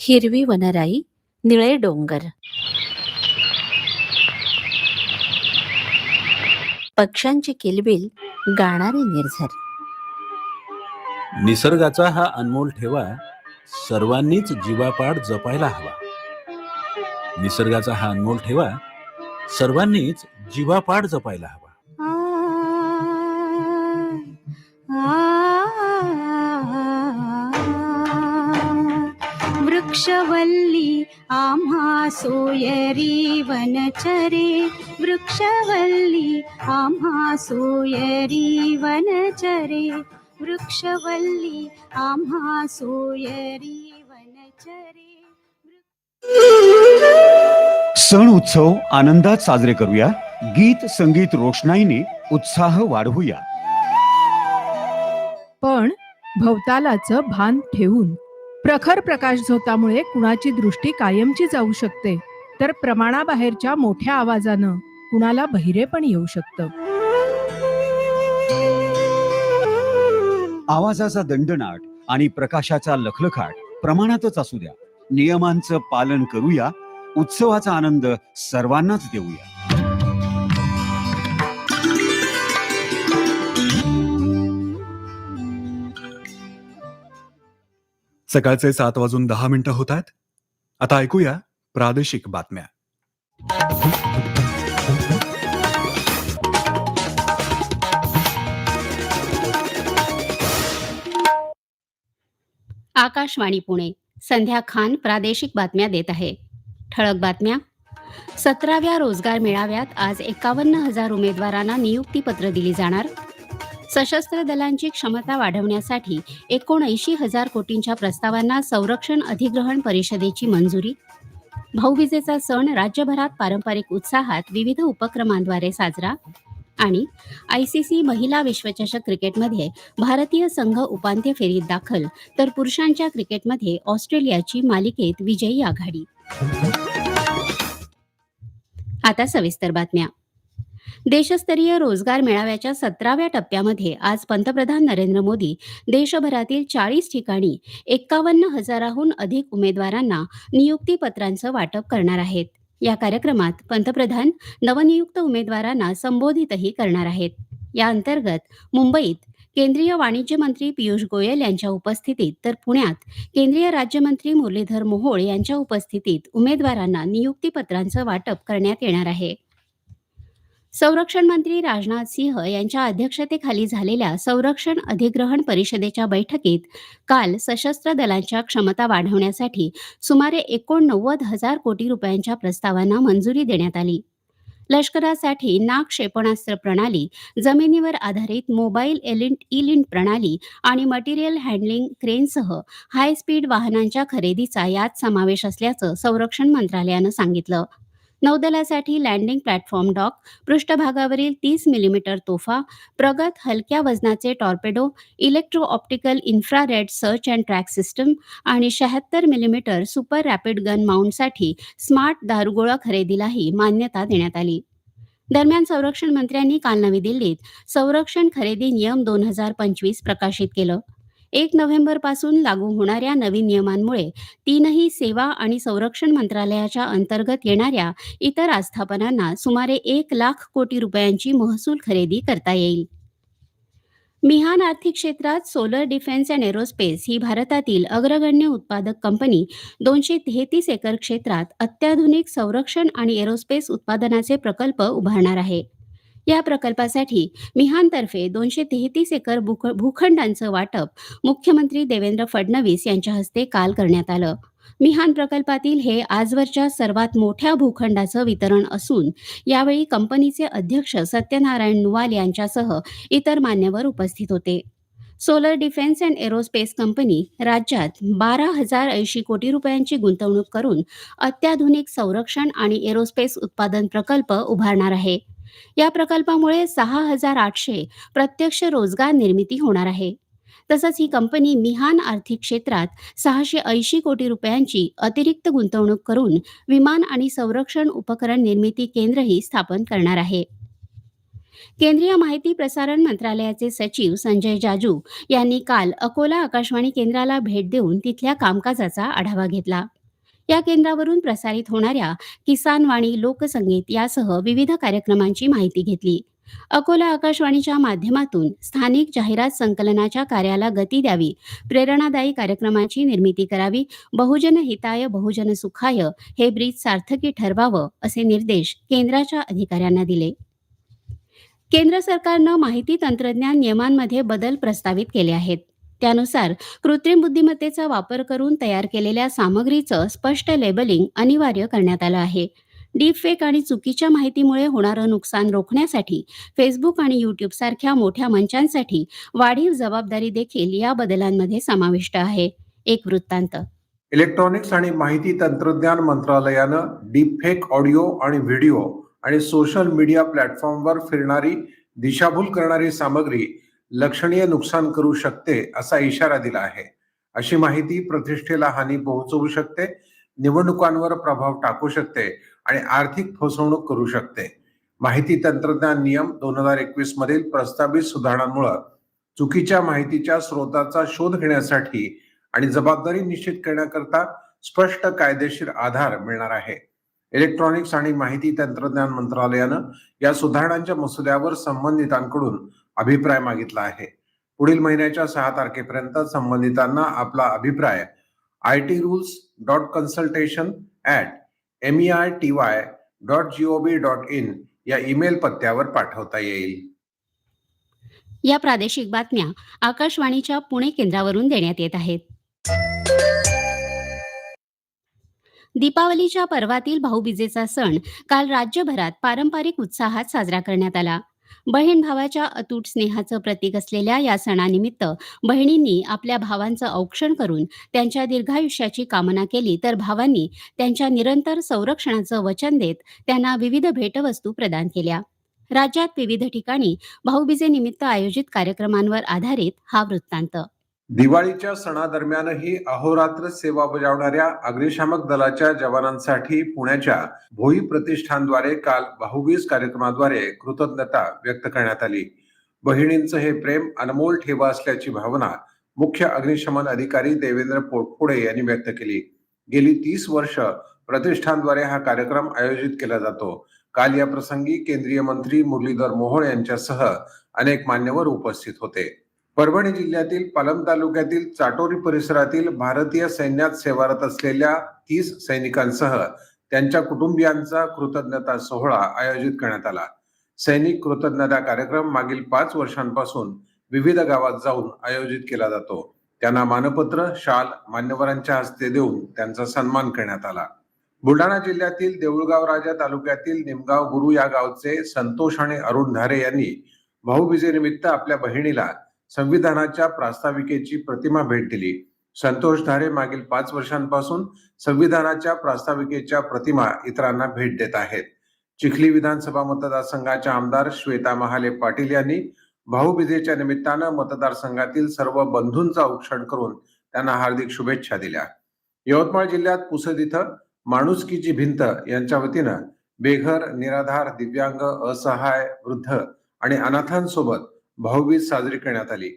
हिरवी वनराई निळे डोंगर. पक्ष्यांची किलबिल गाणारे निर्झर. निसर्गाचा हा अनमोल ठेवा सर्वांनीच जीवापाड जपायला हवा. निसर्गाचा हा अनमोल ठेवा सर्वांनीच जीवापाड जपायला हवा. वृक्षवल्ली आम्हा सोयरी वनचरे. वृक्षवल्ली आम्हा सोयरी वनचरे. वृक्षवल्ली आम्हा सोयरी वनचरे. सण उत्सव आनंदात साजरे करूया. गीत संगीत रोषणाईने उत्साह वाढवूया. पण भवतालाचं भान ठेवून प्रखर प्रकाश झोतामुळे कुणाची दृष्टी कायमची जाऊ शकते तर प्रमाणाबाहेरच्या मोठ्या आवाजानं कुणाला बहिरे पण येऊ शकतं. आवाजाचा दंडनाट आणि प्रकाशाचा लखलखाट प्रमाणातच असू द्या. नियमांचं पालन करूया उत्सवाचा आनंद सर्वांनाच देऊया. सकाळचे सात वाजून दहा मिनिटं होत आहेत. आता ऐकूया प्रादेशिक बातम्या. आकाशवाणी पुणे. संध्या खान प्रादेशिक बातम्या देत आहे. ठळक बातम्या. सतराव्या रोजगार मेळाव्यात आज एकावन्न हजार उमेदवारांना नियुक्तीपत्र दिली जाणार. सशस्त्र दलांची क्षमता वाढवण्यासाठी एकोणऐंशी हजार कोटींच्या प्रस्तावांना संरक्षण अधिग्रहण परिषदेची मंजुरी. भाऊबीजेचा सण राज्यभरात पारंपरिक उत्साहात विविध उपक्रमांद्वारे साजरा. आणि आय सी सी महिला विश्वचषक क्रिकेटमध्ये भारतीय संघ उपांत्य फेरीत दाखल तर पुरुषांच्या क्रिकेटमध्ये ऑस्ट्रेलियाची मालिकेत विजयी आघाडी. आता सविस्तर बातम्या. देशस्तरीय रोजगार मेळाव्याच्या सतराव्या टप्प्यामध्ये आज पंतप्रधान नरेंद्र मोदी देशभरातील चाळीस ठिकाणी एक्कावन्न हजाराहून अधिक उमेदवारांना नियुक्तीपत्रांचं वाटप करणार आहेत. या कार्यक्रमात पंतप्रधान नवनियुक्त उमेदवारांना संबोधितही करणार आहेत. या अंतर्गत मुंबईत केंद्रीय वाणिज्य मंत्री पियुष गोयल यांच्या उपस्थितीत तर पुण्यात केंद्रीय राज्यमंत्री मुरलीधर मोहोळ यांच्या उपस्थितीत उमेदवारांना नियुक्तीपत्रांचं वाटप करण्यात येणार आहे. संरक्षण मंत्री राजनाथ सिंह यांच्या अध्यक्षतेखाली झालेल्या संरक्षण अधिग्रहण परिषदेच्या बैठकीत काल सशस्त्र दलांच्या क्षमता वाढवण्यासाठी सुमारे एकोणनव्वद हजार कोटी रुपयांच्या प्रस्तावांना मंजुरी देण्यात आली. लष्करासाठी नाग क्षेपणास्त्र प्रणाली जमिनीवर आधारित मोबाईल एलिंट इलिंट प्रणाली आणि मटेरियल हँडलिंग क्रेनसह हाय स्पीड वाहनांच्या खरेदीचा यात समावेश असल्याचं संरक्षण मंत्रालयानं सांगितलं. नौदलासाठी लँडिंग प्लॅटफॉर्म डॉक पृष्ठभागावरील तीस मिलीमीटर तोफा प्रगत हलक्या वजनाचे torpedo electro optical infrared search and track system आणि शहात्तर मिलीमीटर सुपर रॅपिड गन माउंटसाठी स्मार्ट दारुगोळा खरेदीलाही मान्यता देण्यात आली. दरम्यान संरक्षण मंत्र्यांनी काल नवी दिल्लीत संरक्षण खरेदी नियम दोन हजार पंचवीस प्रकाशित केलं. एक नोव्हेंबरपासून लागू होणाऱ्या नवीन नियमांमुळे तीनही सेवा आणि संरक्षण मंत्रालयाच्या अंतर्गत येणाऱ्या इतर आस्थापनांना सुमारे एक लाख कोटी रुपयांची महसूल खरेदी करता येईल. मिहान आर्थिक क्षेत्रात सोलर डिफेन्स अँड एरोस्पेस ही भारतातील अग्रगण्य उत्पादक कंपनी दोनशे तेहतीस एकर क्षेत्रात अत्याधुनिक संरक्षण आणि एरोस्पेस उत्पादनाचे प्रकल्प उभारणार आहे. या प्रकल्पासाठी मिहानतर्फे दोनशे तेहतीस एकर भूख भूखंडांचं वाटप मुख्यमंत्री देवेंद्र फडणवीस यांच्या हस्ते काल करण्यात आलं. मिहान प्रकल्पातील हे आजवरच्या सर्वात मोठ्या भूखंडाचं वितरण असून यावेळी कंपनीचे अध्यक्ष सत्यनारायण नुवाल यांच्यासह इतर मान्यवर उपस्थित होते. Solar Defence and Aerospace company राज्यात बारा हजार ऐंशी कोटी रुपयांची गुंतवणूक करून अत्याधुनिक संरक्षण आणि एरोस्पेस उत्पादन प्रकल्प उभारणार आहे. या प्रकल्पामुळे सहा हजार आठशे प्रत्यक्ष रोजगार निर्मिती होणार आहे. तसंच ही कंपनी मिहान आर्थिक क्षेत्रात सहाशे ऐंशी कोटी रुपयांची अतिरिक्त गुंतवणूक करून विमान आणि संरक्षण उपकरण निर्मिती केंद्रही स्थापन करणार आहे. केंद्रीय माहिती प्रसारण मंत्रालयाचे सचिव संजय जाजू यांनी काल अकोला आकाशवाणी केंद्राला भेट देऊन तिथल्या कामकाजाचा आढावा घेतला. या केंद्रावरून प्रसारित होणाऱ्या किसान वाणी लोकसंगीत यासह विविध कार्यक्रमांची माहिती घेतली. अकोला आकाशवाणीच्या माध्यमातून स्थानिक जाहिरात संकलनाच्या कार्याला गती द्यावी प्रेरणादायी कार्यक्रमाची निर्मिती करावी बहुजन हिताय बहुजन सुखाय हे ब्रीज सार्थकी ठरवावं असे निर्देश केंद्राच्या अधिकाऱ्यांना दिले. केंद्र सरकारनं माहिती तंत्रज्ञान नियमांमध्ये बदल प्रस्तावित केले आहेत. त्यानुसार कृत्रिम बुद्धिमत्तेचा वापर करून तयार केलेल्या सामग्रीचं स्पष्ट लेबलिंग अनिवार्य करण्यात आलं आहे. डीपफेक आणि चुकीच्या माहितीमुळे होणारं नुकसान रोखण्यासाठी फेसबुक आणि युट्यूब सारख्या मोठ्या मंचांसाठी वाढीव जबाबदारी देखील या बदलांमध्ये समाविष्ट आहे. एक वृत्तांत. इलेक्ट्रॉनिक्स आणि माहिती तंत्रज्ञान मंत्रालयानं डीपफेक ऑडिओ आणि व्हिडिओ आणि सोशल मीडिया प्लॅटफॉर्मवर फिरणारी दिशाभूल करणारी सामग्री लक्षणीय नुकसान करू शकते असा इशारा दिला आहे. अशी माहिती प्रतिष्ठेला हानी पोहोचवू शकते निवडणुकांवर प्रभाव टाकू शकते आणि आर्थिक फसवणूक करू शकते. माहिती तंत्रज्ञान नियम दोन हजार एकवीस मधील प्रस्तावित सुधारणांमुळे चुकीच्या माहितीच्या स्रोताचा शोध घेण्यासाठी आणि जबाबदारी निश्चित करण्याकरता स्पष्ट कायदेशीर आधार मिळणार आहे. इलेक्ट्रॉनिक्स आणि माहिती तंत्रज्ञान मंत्रालयानं या सुधारणांच्या मसुद्यावर संबंधितांकडून अभिप्राय मागितला आहे. पुढील महिन्याच्या सहा तारखेपर्यंत संबंधितांना आपला अभिप्राय I T rules dot consultation at M E I T Y dot जीओबी dot in या ईमेल पत्त्यावर पाठवता येईल. या प्रादेशिक बातम्या आकाशवाणीच्या पुणे केंद्रावरून देण्यात येत आहेत. दीपावलीच्या पर्वातील भाऊबीजेचा सण काल राज्यभरात पारंपरिक उत्साहात साजरा करण्यात आला. बहीण भावाच्या अतूट स्नेहाचं प्रतीक असलेल्या या सणानिमित्त बहिणींनी आपल्या भावांचं औक्षण करून त्यांच्या दीर्घायुष्याची कामना केली तर भावांनी त्यांच्या निरंतर संरक्षणाचं वचन देत त्यांना विविध भेटवस्तू प्रदान केल्या. राज्यात विविध ठिकाणी भाऊबीजेनिमित्त आयोजित कार्यक्रमांवर आधारित हा वृत्तांत. दिवाळीच्या सणादरम्यानही अहोरात्र सेवा बजावणाऱ्या अग्निशामक दलाच्या जवानांसाठी पुण्याच्या भोई प्रतिष्ठानद्वारे काल भाऊबीज कार्यक्रमाद्वारे कृतज्ञता व्यक्त करण्यात आली. बहिणींचं हे प्रेम अनमोल ठेवा असल्याची भावना मुख्य अग्निशमन अधिकारी देवेंद्र पोटपुडे यांनी व्यक्त केली. गेली तीस वर्ष प्रतिष्ठानद्वारे हा कार्यक्रम आयोजित केला जातो. काल या प्रसंगी केंद्रीय मंत्री मुरलीधर मोहोळ यांच्यासह अनेक मान्यवर उपस्थित होते. परभणी जिल्ह्यातील पालम तालुक्यातील चाटोरी परिसरातील भारतीय सैन्यात सेवारत असलेल्या तीस सैनिकांसह त्यांच्या कुटुंबियांचा कृतज्ञता सोहळा आयोजित करण्यात आला. सैनिक कृतज्ञता कार्यक्रम मागील पाच वर्षांपासून विविध गावात जाऊन आयोजित केला जातो. त्यांना मानपत्र शाल मान्यवरांच्या हस्ते देऊन त्यांचा सन्मान करण्यात आला. बुलढाणा जिल्ह्यातील देऊळगाव राजा तालुक्यातील निमगाव गुरु या गावचे संतोष आणि अरुण धारे यांनी भाऊबीजेनिमित्त आपल्या बहिणीला संविधानाच्या प्रास्ताविकेची प्रतिमा भेट दिली. संतोष धारे मागील पाच वर्षांपासून संविधानाच्या प्रास्ताविकेच्या प्रतिमा इतरांना भेट देत आहेत. चिखली विधानसभा मतदारसंघाच्या आमदार श्वेता महाले पाटील यांनी भाऊबीजेच्या निमित्तानं मतदारसंघातील सर्व बंधूंचा औक्षण करून त्यांना हार्दिक शुभेच्छा दिल्या. यवतमाळ जिल्ह्यात पुसद इथं माणुसकीची भिंत यांच्या वतीनं बेघर निराधार दिव्यांग असहाय वृद्ध आणि अनाथांसोबत भाऊबीज साजरी करण्यात आली.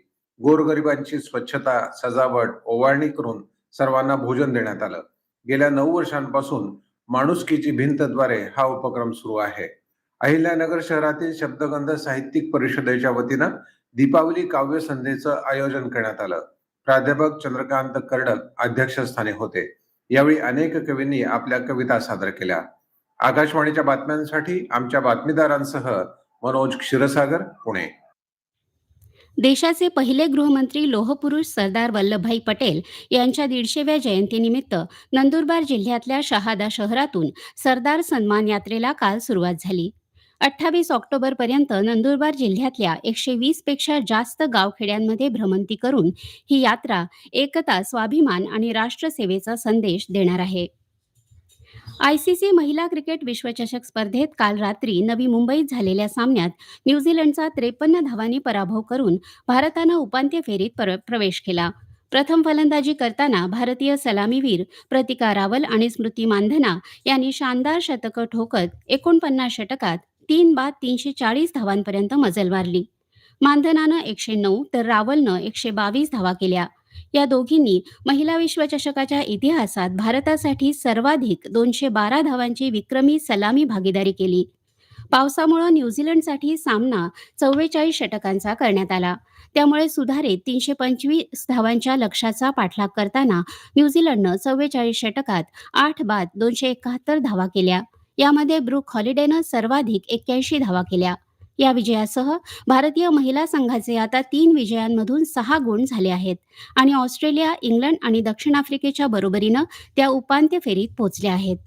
गोरगरिबांची स्वच्छता सजावट ओवाळणी करून सर्वांना भोजन देण्यात आलं. गेल्या नऊ वर्षांपासून माणुसकीची भिंतद्वारे हा उपक्रम सुरू आहे. अहिल्यानगर शहरातील शब्दगंध साहित्यिक परिषदेच्या वतीनं दीपावली काव्य संध्येचं आयोजन करण्यात आलं. प्राध्यापक चंद्रकांत कर्डक अध्यक्षस्थानी होते. यावेळी अनेक कवींनी आपल्या कविता सादर केल्या. आकाशवाणीच्या बातम्यांसाठी आमच्या बातमीदारांसह मनोज क्षीरसागर पुणे. देशाचे पहिले गृहमंत्री लोहपुरुष सरदार वल्लभभाई पटेल यांच्या दीडशेव्या जयंतीनिमित्त नंदुरबार जिल्ह्यातल्या शहादा शहरातून सरदार सन्मान यात्रेला काल सुरुवात झाली. अठ्ठावीस ऑक्टोबरपर्यंत नंदुरबार जिल्ह्यातल्या एकशे वीसपेक्षा जास्त गावखेड्यांमध्ये भ्रमंती करून ही यात्रा एकता स्वाभिमान आणि राष्ट्रसेवेचा संदेश देणार आहे. आयसीसी महिला क्रिकेट विश्वचषक स्पर्धेत काल रात्री नवी मुंबईत झालेल्या सामन्यात न्यूझीलंडचा त्रेपन्न धावांनी पराभव करून भारतानं उपांत्य फेरीत प्र प्रवेश केला. प्रथम फलंदाजी करताना भारतीय सलामीवीर प्रतिका रावल आणि स्मृती मानधना यांनी शानदार शतकं ठोकत एकोणपन्नास षटकात तीन बाद तीनशे चाळीस धावांपर्यंत मजल मारली. मानधनानं एकशे नऊ तर रावलनं एकशे बावीस धावा केल्या. या दोघींनी महिला विश्वचषकाच्या इतिहासात भारतासाठी सर्वाधिक दोनशे बारा धावांची विक्रमी सलामी भागीदारी केली. पावसामुळे न्यूझीलंडसाठी सामना चव्वेचाळीस षटकांचा करण्यात आला. त्यामुळे सुधारित तीनशे पंचवीस धावांच्या लक्ष्याचा पाठलाग करताना न्यूझीलंडनं चव्वेचाळीस षटकात आठ बाद दोनशे एकाहत्तर धावा केल्या. यामध्ये ब्रुक हॉलिडेनं सर्वाधिक एक्क्याऐंशी धावा केल्या. या विजयासह भारतीय महिला संघाचे आता तीन विजयांमधून सहा गुण झाले आहेत. आणि ऑस्ट्रेलिया इंग्लंड आणि दक्षिण आफ्रिकेच्या बरोबरीनं त्या उपांत्य फेरीत पोहोचल्या आहेत.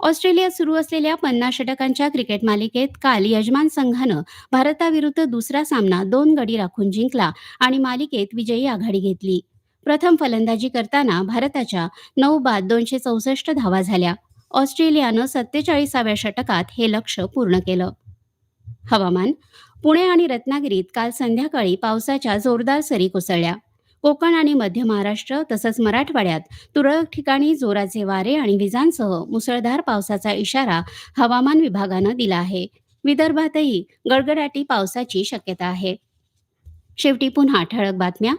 ऑस्ट्रेलियात सुरू असलेल्या पन्नास षटकांच्या क्रिकेट मालिकेत काल यजमान संघानं भारताविरुद्ध दुसरा सामना दोन गडी राखून जिंकला आणि मालिकेत विजयी आघाडी घेतली. प्रथम फलंदाजी करताना भारताच्या नऊ बाद दोनशे चौसष्ट धावा झाल्या. ऑस्ट्रेलियानं सत्तेचाळीसाव्या षटकात हे लक्ष पूर्ण केलं. हवामान. पुणे आणि रत्नागिरीत काल संध्याकाळी पावसाच्या जोरदार सरी कोसळल्या. कोकण आणि मध्य महाराष्ट्र तसंच मराठवाड्यात तुरळक ठिकाणी जोराचे वारे आणि विजांसह मुसळधार पावसाचा इशारा हवामान विभागानं दिला आहे. विदर्भातही गडगडाटी पावसाची शक्यता आहे. शेवटी पुन्हा ठळक बातम्या.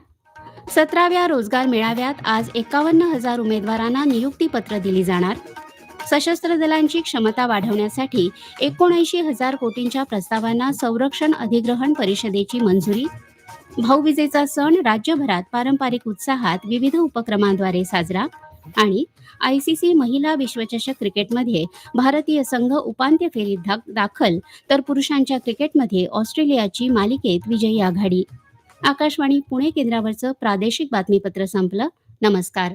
सतराव्या रोजगार मेळाव्यात आज एकावन्न हजार उमेदवारांना नियुक्तीपत्र दिली जाणार. सशस्त्र दलांची क्षमता वाढवण्यासाठी एकोणऐंशी हजार कोटींच्या प्रस्तावांना संरक्षण अधिग्रहण परिषदेची मंजुरी. भाऊबीजेचा सण राज्यभरात पारंपरिक उत्साहात विविध उपक्रमांद्वारे साजरा आणि आयसीसी महिला विश्वचषक क्रिकेटमध्ये भारतीय संघ उपांत्य फेरीत दाखल तर पुरुषांच्या क्रिकेटमध्ये ऑस्ट्रेलियाची मालिकेत विजयी आघाडी. आकाशवाणी पुणे केंद्रावरचं प्रादेशिक बातमीपत्र संपलं. नमस्कार.